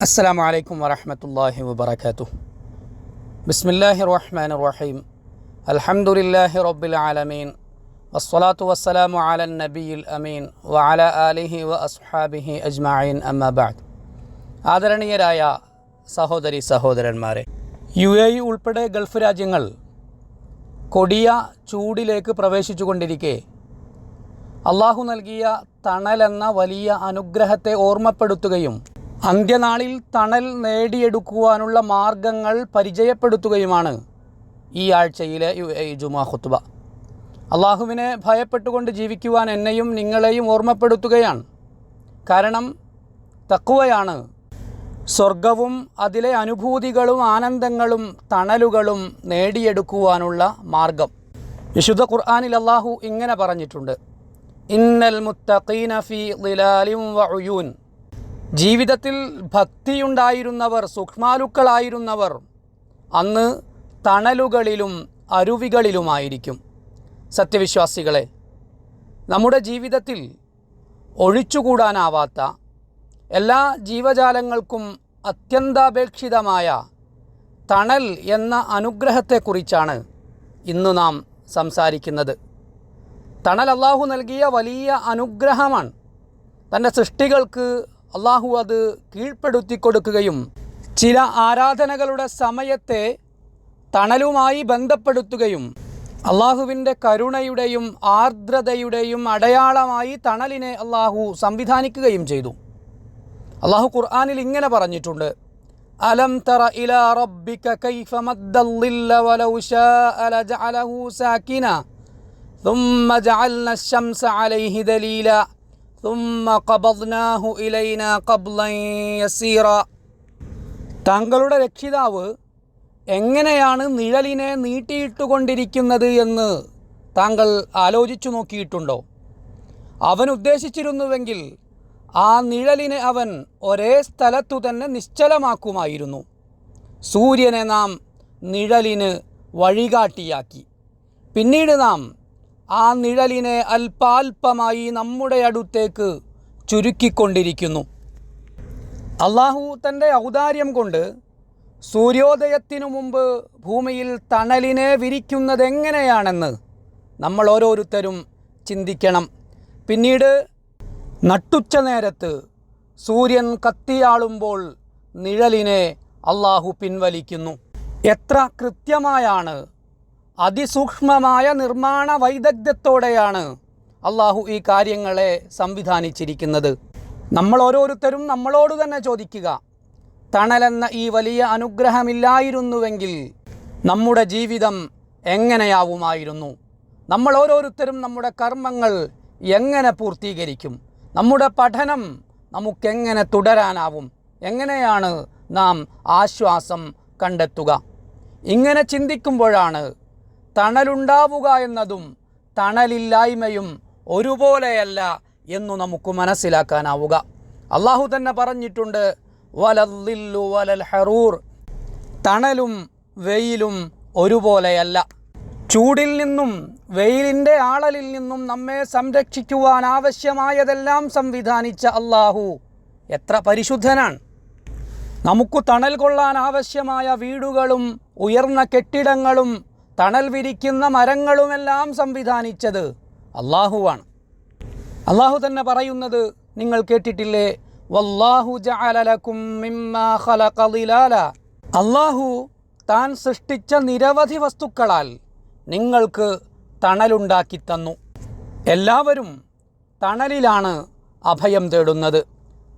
അസ്സാം വലൈക്കും വരഹമത്തല്ലാഹി വാത്തു ബിസ്മില്ലാഹി റഹ്മാൻ റഹീം. അലഹമുല്ലാഹി റബ്ബിൽ ആലമീൻ. വസ്സലാത്തു വസ്സലാമു അലൻ നബിയിൽ അമീൻ. വഅല ആലിഹി വ അസ്ഹാബിഹി അജ്മായിൻ അമ്മബാദ് ആദരണീയരായ സഹോദരി സഹോദരന്മാരെ യു എ ഉൾപ്പെടെ ഗൾഫ് രാജ്യങ്ങൾ കൊടിയ ചൂടിലേക്ക് പ്രവേശിച്ചുകൊണ്ടിരിക്കെ അള്ളാഹു നൽകിയ തണലെന്ന വലിയ അനുഗ്രഹത്തെ ഓർമ്മപ്പെടുത്തുകയും അന്ത്യനാളിൽ തണൽ നേടിയെടുക്കുവാനുള്ള മാർഗങ്ങൾ പരിചയപ്പെടുത്തുകയുമാണ് ഈ ആഴ്ചയിലെ ജുമാ ഖുത്ബ. അള്ളാഹുവിനെ ഭയപ്പെട്ടുകൊണ്ട് ജീവിക്കുവാൻ എന്നെയും നിങ്ങളെയും ഓർമ്മപ്പെടുത്തുകയാണ്. കാരണം തക്കുവയാണ് സ്വർഗവും അതിലെ അനുഭൂതികളും ആനന്ദങ്ങളും തണലുകളും നേടിയെടുക്കുവാനുള്ള മാർഗം. വിശുദ്ധ ഖുർആാനിൽ അള്ളാഹു ഇങ്ങനെ പറഞ്ഞിട്ടുണ്ട്. ഇന്നൽ മുത്തഖീന ഫി ളിലാലിൻ വഉയൂൻ ജീവിതത്തിൽ ഭക്തിയുണ്ടായിരുന്നവർ സൂക്ഷ്മാലുക്കളായിരുന്നവർ അന്ന് തണലുകളിലും അരുവികളിലുമായിരിക്കും. സത്യവിശ്വാസികളെ നമ്മുടെ ജീവിതത്തിൽ ഒഴിച്ചുകൂടാനാവാത്ത എല്ലാ ജീവജാലങ്ങൾക്കും അത്യന്താപേക്ഷിതമായ തണൽ എന്ന അനുഗ്രഹത്തെക്കുറിച്ചാണ് ഇന്ന് നാം സംസാരിക്കുന്നത്. തണൽ അള്ളാഹു നൽകിയ വലിയ അനുഗ്രഹമാണ്. തന്റെ സൃഷ്ടികൾക്ക് അള്ളാഹു അത് കീഴ്പ്പെടുത്തി കൊടുക്കുകയും ചില ആരാധനകളുടെ സമയത്തെ തണലുമായി ബന്ധപ്പെടുത്തുകയും അള്ളാഹുവിൻ്റെ കരുണയുടെയും ആർദ്രതയുടെയും അടയാളമായി തണലിനെ അള്ളാഹു സംവിധാനിക്കുകയും ചെയ്തു അള്ളാഹു ഖുർആാനിൽ ഇങ്ങനെ പറഞ്ഞിട്ടുണ്ട് അലം തറ ഇല റബ്ബിക കൈഫ മദ്ദല്ലില്ല വലൗ ശാഅ ലജഅലഹു സാകിന ثم جعلنا الشمس عليه دليلا തങ്ങളുടെ രക്ഷിതാവ് എങ്ങനെയാണ് നിഴലിനെ നീട്ടിയിട്ടുകൊണ്ടിരിക്കുന്നത് എന്ന് താങ്കൾ ആലോചിച്ചു നോക്കിയിട്ടുണ്ടോ? അവൻ ഉദ്ദേശിച്ചിരുന്നുവെങ്കിൽ ആ നിഴലിനെ അവൻ ഒരേ സ്ഥലത്തു തന്നെ നിശ്ചലമാക്കുമായിരുന്നു. സൂര്യനെ നാം നിഴലിന് വഴികാട്ടിയാക്കി. പിന്നീട് നാം ആ നിഴലിനെ അല്പാൽപമായി നമ്മുടെ അടുത്തേക്ക് ചുരുക്കിക്കൊണ്ടിരിക്കുന്നു. അള്ളാഹു തന്റെ ഔദാര്യം കൊണ്ട് സൂര്യോദയത്തിനു മുമ്പ് ഭൂമിയിൽ തണലിനെ വിരിക്കുന്നത് എങ്ങനെയാണെന്ന് നമ്മൾ ഓരോരുത്തരും ചിന്തിക്കണം. പിന്നീട് നട്ടുച്ച നേരത്ത് സൂര്യൻ കത്തിയാളുമ്പോൾ നിഴലിനെ അള്ളാഹു പിൻവലിക്കുന്നു. എത്ര കൃത്യമായാണ് അതിസൂക്ഷ്മമായ നിർമ്മാണ വൈദഗ്ധ്യത്തോടെയാണ് അള്ളാഹു ഈ കാര്യങ്ങളെ സംവിധാനിച്ചിരിക്കുന്നത്. നമ്മൾ ഓരോരുത്തരും നമ്മളോട് തന്നെ ചോദിക്കുക തണലെന്ന ഈ വലിയ അനുഗ്രഹമില്ലായിരുന്നുവെങ്കിൽ നമ്മുടെ ജീവിതം എങ്ങനെയാവുമായിരുന്നു? നമ്മൾ ഓരോരുത്തരും നമ്മുടെ കർമ്മങ്ങൾ എങ്ങനെ പൂർത്തീകരിക്കും? നമ്മുടെ പഠനം നമുക്കെങ്ങനെ തുടരാനാവും? എങ്ങനെയാണ് നാം ആശ്വാസം കണ്ടെത്തുക? ഇങ്ങനെ ചിന്തിക്കുമ്പോഴാണ് തണലുണ്ടാവുക എന്നതും തണലില്ലായ്മയും ഒരുപോലെയല്ല എന്നു നമുക്ക് മനസ്സിലാക്കാനാവുക. അള്ളാഹു തന്നെ പറഞ്ഞിട്ടുണ്ട് വലല്ലില്ലു വലൽ ഹറൂർ. തണലും വെയിലും ഒരുപോലെയല്ല. ചൂടിൽ നിന്നും വെയിലിന്റെ ആളലിൽ നിന്നും നമ്മെ സംരക്ഷിക്കുവാൻ ആവശ്യമായതെല്ലാം സംവിധാനിച്ച അള്ളാഹു എത്ര പരിശുദ്ധനാണ്. നമുക്ക് തണൽ കൊള്ളാൻ ആവശ്യമായ വീടുകളും ഉയർന്ന കെട്ടിടങ്ങളും തണൽ വിരിക്കുന്ന മരങ്ങളുമെല്ലാം സംവിധാനിച്ചത് അള്ളാഹുവാണ്. അള്ളാഹു തന്നെ പറയുന്നത് നിങ്ങൾ കേട്ടിട്ടില്ലേ? വല്ലാഹു മിമ്മാ ഖലഖ അള്ളാഹു താൻ സൃഷ്ടിച്ച നിരവധി വസ്തുക്കളാൽ നിങ്ങൾക്ക് തണലുണ്ടാക്കി തന്നു. എല്ലാവരും തണലിലാണ് അഭയം തേടുന്നത്.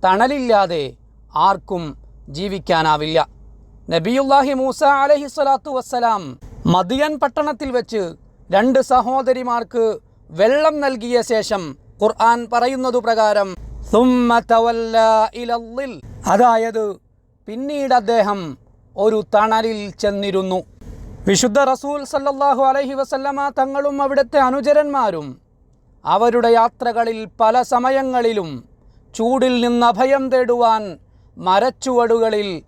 തണലില്ലാതെ ആർക്കും ജീവിക്കാനാവില്ല. നബിയുല്ലാഹി മൂസ അലഹി സ്വലാത്തു വസ്സലാം മദിയൻ പട്ടണത്തിൽ വെച്ച് രണ്ട് സഹോദരിമാർക്ക് വെള്ളം നൽകിയ ശേഷം ഖുർആൻ പറയുന്നതു പ്രകാരം. അതായത് പിന്നീട് അദ്ദേഹം ഒരു തണലിൽ ചെന്നിരുന്നു വിശുദ്ധ റസൂൽ സല്ലാഹു അലഹി വസല്ലമ തങ്ങളും അവിടുത്തെ അനുചരന്മാരും അവരുടെ യാത്രകളിൽ പല സമയങ്ങളിലും ചൂടിൽ നിന്ന് അഭയം തേടുവാൻ മരച്ചുവടുകളിൽ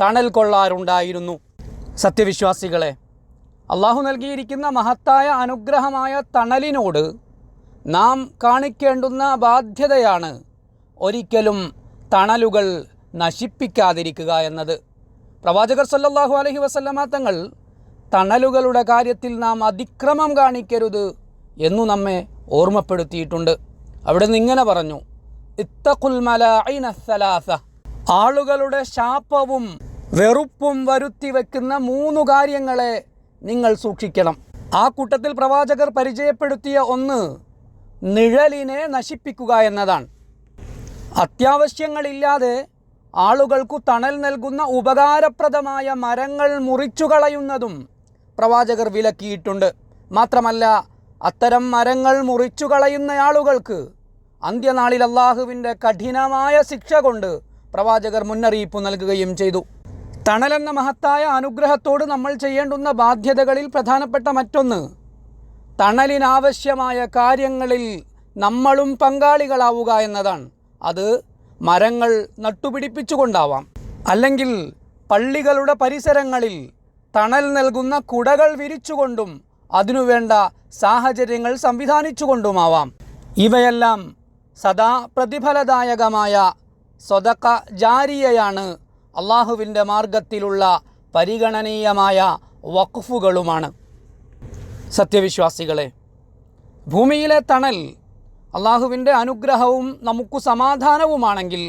തണൽ കൊള്ളാറുണ്ടായിരുന്നു സത്യവിശ്വാസികളെ അള്ളാഹു നൽകിയിരിക്കുന്ന മഹത്തായ അനുഗ്രഹമായ തണലിനോട് നാം കാണിക്കേണ്ടുന്ന ബാധ്യതയാണ് ഒരിക്കലും തണലുകൾ നശിപ്പിക്കാതിരിക്കുക എന്നത്. പ്രവാചകർ സല്ലാഹു അലഹി വസല്ലമ തങ്ങൾ തണലുകളുടെ കാര്യത്തിൽ നാം അതിക്രമം കാണിക്കരുത് എന്നു നമ്മെ ഓർമ്മപ്പെടുത്തിയിട്ടുണ്ട്. അവിടെ നിന്ന് ഇങ്ങനെ പറഞ്ഞു ഇത്തഖുൽ ആളുകളുടെ ശാപവും വെറുപ്പും വരുത്തി വെക്കുന്ന മൂന്ന് കാര്യങ്ങളെ നിങ്ങൾ സൂക്ഷിക്കണം. ആ കൂട്ടത്തിൽ പ്രവാചകർ പരിചയപ്പെടുത്തിയ ഒന്ന് നിഴലിനെ നശിപ്പിക്കുക എന്നതാണ്. അത്യാവശ്യങ്ങളില്ലാതെ ആളുകൾക്കു തണൽ നൽകുന്ന ഉപകാരപ്രദമായ മരങ്ങൾ മുറിച്ചു കളയുന്നതും പ്രവാചകർ വിലക്കിയിട്ടുണ്ട്. മാത്രമല്ല അത്തരം മരങ്ങൾ മുറിച്ചു കളയുന്ന ആളുകൾക്ക് അന്ത്യനാളിൽ അള്ളാഹുവിന്റെ കഠിനമായ ശിക്ഷ കൊണ്ട് പ്രവാചകർ മുന്നറിയിപ്പ് നൽകുകയും ചെയ്തു. തണലെന്ന മഹത്തായ അനുഗ്രഹത്തോട് നമ്മൾ ചെയ്യേണ്ടുന്ന ബാധ്യതകളിൽ പ്രധാനപ്പെട്ട മറ്റൊന്ന്. തണലിനാവശ്യമായ കാര്യങ്ങളിൽ നമ്മളും പങ്കാളികളാവുക എന്നതാണ്. അത് മരങ്ങൾ നട്ടുപിടിപ്പിച്ചുകൊണ്ടാവാം. അല്ലെങ്കിൽ പള്ളികളുടെ പരിസരങ്ങളിൽ തണൽ നൽകുന്ന കുടകൾ വിരിച്ചുകൊണ്ടും അതിനുവേണ്ട സാഹചര്യങ്ങൾ സംവിധാനിച്ചുകൊണ്ടുമാവാം. ഇവയെല്ലാം സദാ പ്രതിഫലദായകമായ സ്വതക്ക ജാരിയയാണ് അള്ളാഹുവിന്റെ മാർഗത്തിലുള്ള പരിഗണനീയമായ വഖഫുകളുമാണ്. സത്യവിശ്വാസികളെ ഭൂമിയിലെ തണൽ അള്ളാഹുവിന്റെ അനുഗ്രഹവും നമുക്ക് സമാധാനവുമാണെങ്കിൽ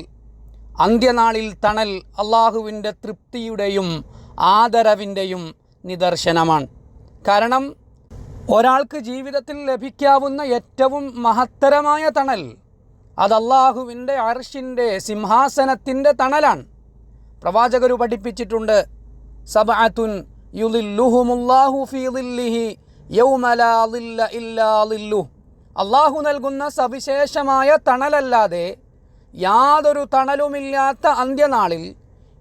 അന്ത്യനാളിൽ തണൽ അള്ളാഹുവിന്റെ തൃപ്തിയുടെയും ആദരവിന്റെയും നിദർശനമാണ്. കാരണം ഒരാൾക്ക് ജീവിതത്തിൽ ലഭിക്കാവുന്ന ഏറ്റവും മഹത്തരമായ തണൽ അത് അർഷിന്റെ സിംഹാസനത്തിന്റെ തണലാണ്. പ്രവാചകർ പഠിപ്പിച്ചിട്ടുണ്ട് സബഅത്തുൻ യുലില്ലുഹുമുല്ലാഹു ഫീ ളില്ലിഹി യൗമ ലാ ളില്ല ഇല്ലാ ദില്ലു. അള്ളാഹു നൽകുന്ന സവിശേഷമായ തണലല്ലാതെ യാതൊരു തണലുമില്ലാത്ത അന്ത്യനാളിൽ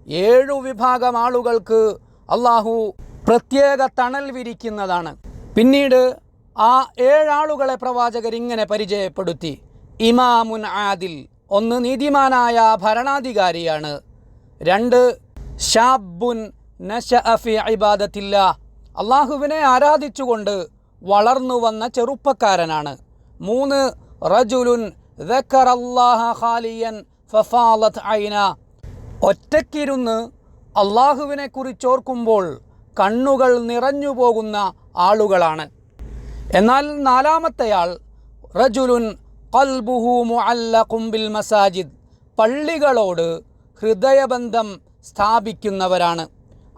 ഏഴു വിഭാഗം ആളുകൾക്ക് അള്ളാഹു പ്രത്യേക തണൽ വിരിക്കുന്നതാണ്. പിന്നീട് ആ ഏഴാളുകളെ പ്രവാചകർ ഇങ്ങനെ പരിചയപ്പെടുത്തി. ഇമാമുൻ ആദിൽ ഒന്ന് നീതിമാനായ ഭരണാധികാരിയാണ്. രണ്ട് ഷാബുൻ നശ അഫി ഇബാദത്തില്ല. അള്ളാഹുവിനെ ആരാധിച്ചുകൊണ്ട് വളർന്നു വന്ന ചെറുപ്പക്കാരനാണ്. മൂന്ന് റജുലുൻ ഖാലിയൻ ഫഫാലത്ത് ഐന. ഒറ്റക്കിരുന്ന് അള്ളാഹുവിനെ കുറിച്ചോർക്കുമ്പോൾ കണ്ണുകൾ നിറഞ്ഞു പോകുന്ന ആളുകളാണ്. എന്നാൽ നാലാമത്തെയാൾ റജുലുൻ കൽബുഹു മുഅല്ല ബിൽ മസാജിദ്. പള്ളികളോട് ഹൃദയബന്ധം സ്ഥാപിക്കുന്നവരാണ്.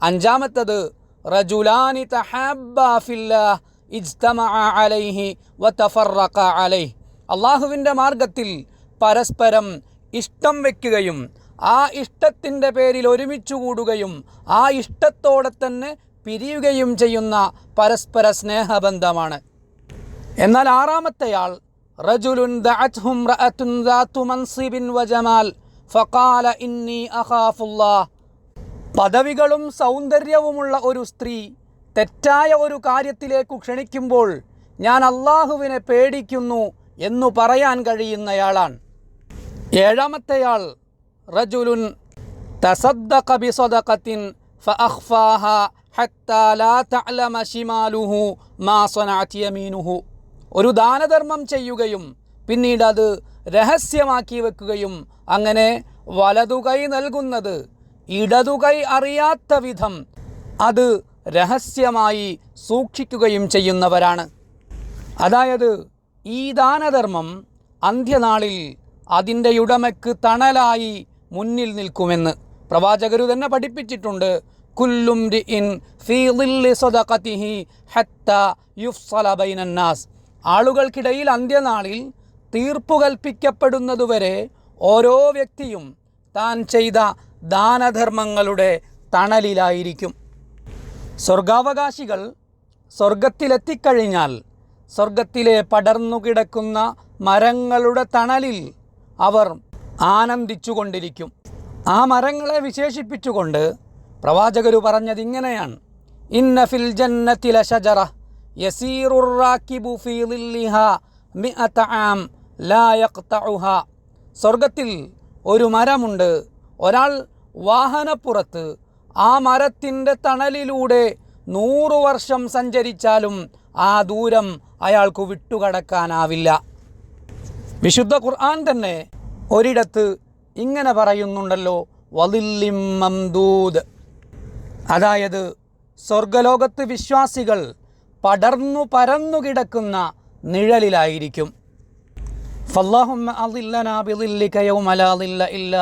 അഞ്ചാമത്തത് റജുലാനി അലൈഹി അലൈഹി. അള്ളാഹുവിന്റെ മാർഗത്തിൽ പരസ്പരം ഇഷ്ടം വയ്ക്കുകയും ആ ഇഷ്ടത്തിന്റെ പേരിൽ ഒരുമിച്ച് കൂടുകയും ആ ഇഷ്ടത്തോടെ തന്നെ പിരിയുകയും ചെയ്യുന്ന പരസ്പര സ്നേഹബന്ധമാണ്. എന്നാൽ ആറാമത്തെയാൾ റജുലുൻ ദഅത്ഹും വജമാൽ ഫഖാല ഇന്നി അഖാഫുല്ലാഹ് പദവികളും സൗന്ദര്യവുമുള്ള ഒരു സ്ത്രീ തെറ്റായ ഒരു കാര്യത്തിലേക്കു ക്ഷണിക്കുമ്പോൾ ഞാൻ അള്ളാഹുവിനെ പേടിക്കുന്നു എന്നു പറയാൻ കഴിയുന്നയാളാണ്. ഏഴാമത്തെയാൾ റജുലുൻ തസദ്ദഖ ബിസദഖത്തിൻ ഫഅഖ്ഫാഹ ഹത്താ ലാ ശിമാലുഹു മാ യമീനുഹു. ഒരു ദാനധർമ്മം ചെയ്യുകയും പിന്നീട് അത് രഹസ്യമാക്കി വെക്കുകയും അങ്ങനെ വലതുകൈ നൽകുന്നത് ഇടതുകൈ അറിയാത്ത വിധം അത് രഹസ്യമായി സൂക്ഷിക്കുകയും ചെയ്യുന്നവരാണ്. അതായത് ഈ ദാനധർമ്മം അന്ത്യനാളിൽ അതിന്റെ ഉടമയ്ക്ക് തണലായി മുന്നിൽ നിൽക്കുമെന്ന് പ്രവാചകരു തന്നെ പഠിപ്പിച്ചിട്ടുണ്ട്. കുല്ലും ആളുകൾക്കിടയിൽ അന്ത്യനാളിൽ തീർപ്പു കൽപ്പിക്കപ്പെടുന്നതുവരെ ഓരോ വ്യക്തിയും താൻ ചെയ്ത ദാനധർമ്മങ്ങളുടെ തണലിലായിരിക്കും. സ്വർഗാവകാശികൾ സ്വർഗത്തിലെത്തിക്കഴിഞ്ഞാൽ സ്വർഗത്തിലെ പടർന്നുകിടക്കുന്ന മരങ്ങളുടെ തണലിൽ അവർ ആനന്ദിച്ചുകൊണ്ടിരിക്കും. ആ മരങ്ങളെ വിശേഷിപ്പിച്ചുകൊണ്ട് പ്രവാചകർ പറഞ്ഞത് ഇങ്ങനെയാണ്. ഇന്ന ഫിൽ ജന്നത്തില ഷജറ യസീറുറാക്കിബു ഫീ മിഅത ആം ലാ യഖ്തഉഹ. സ്വർഗത്തിൽ ഒരു മരമുണ്ട്. ഒരാൾ വാഹനപ്പുറത്ത് ആ മരത്തിന്റെ തണലിലൂടെ നൂറു വർഷം സഞ്ചരിച്ചാലും ആ ദൂരം അയാൾക്ക് വിട്ടുകടക്കാനാവില്ല. വിശുദ്ധ ഖുർആൻ തന്നെ ഒരിടത്ത് ഇങ്ങനെ പറയുന്നുണ്ടല്ലോ വലില്ലിം മംദൂദ്. അതായത് സ്വർഗലോകത്ത് വിശ്വാസികൾ പടർന്നു പരന്നു കിടക്കുന്ന നിഴലിലായിരിക്കും.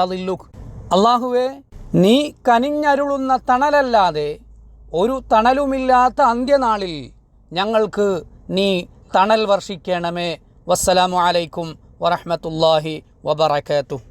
ദില്ലുക്. അള്ളാഹുവേ നീ കനിഞ്ഞരുളുന്ന തണലല്ലാതെ ഒരു തണലുമില്ലാത്ത അന്ത്യനാളിൽ ഞങ്ങൾക്ക് നീ തണൽ വർഷിക്കണമേ. വസ്സലാമു അലൈക്കും വറഹ്മത്തുള്ളാഹി വബറകാതുഹു.